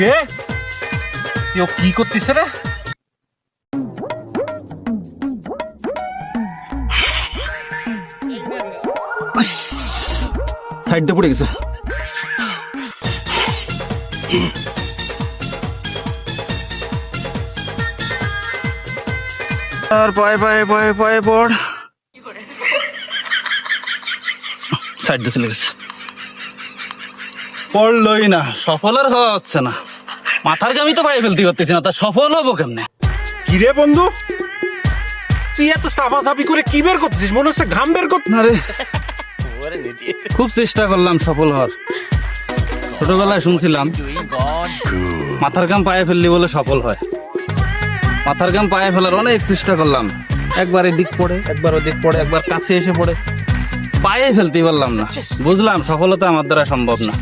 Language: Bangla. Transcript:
রে ও কি করতেছে রে? সাইডে পড়ে গেছে। আর পায়ে পায়ে পায়ে পায়ে পড়। সাইড চলে গেছে। পড়লই না, সফল আর হওয়া হচ্ছে না। মাথার গামি তো পায়ে ফেলতে পারতেছি না তা সফল হব কেমনে? কি রে বন্ধু? তুই এত চাপাচাপি করে কি বের করতেছিস মনে হচ্ছে ঘাম বের কর আরে খুব চেষ্টা করলাম সফল হওয়ার। ছোটবেলায় শুনছিলাম মাথার গাম পায়ে ফেললি বলে সফল হয়। মাথার গাম পায়ে ফেলার অনেক চেষ্টা করলাম। একবার এদিক পড়ে একবার ওদিক পড়ে একবার কাছে এসে পড়ে। পায়ে ফেলতেই পারলাম না। বুঝলাম সফলতা আমার দ্বারা সম্ভব না।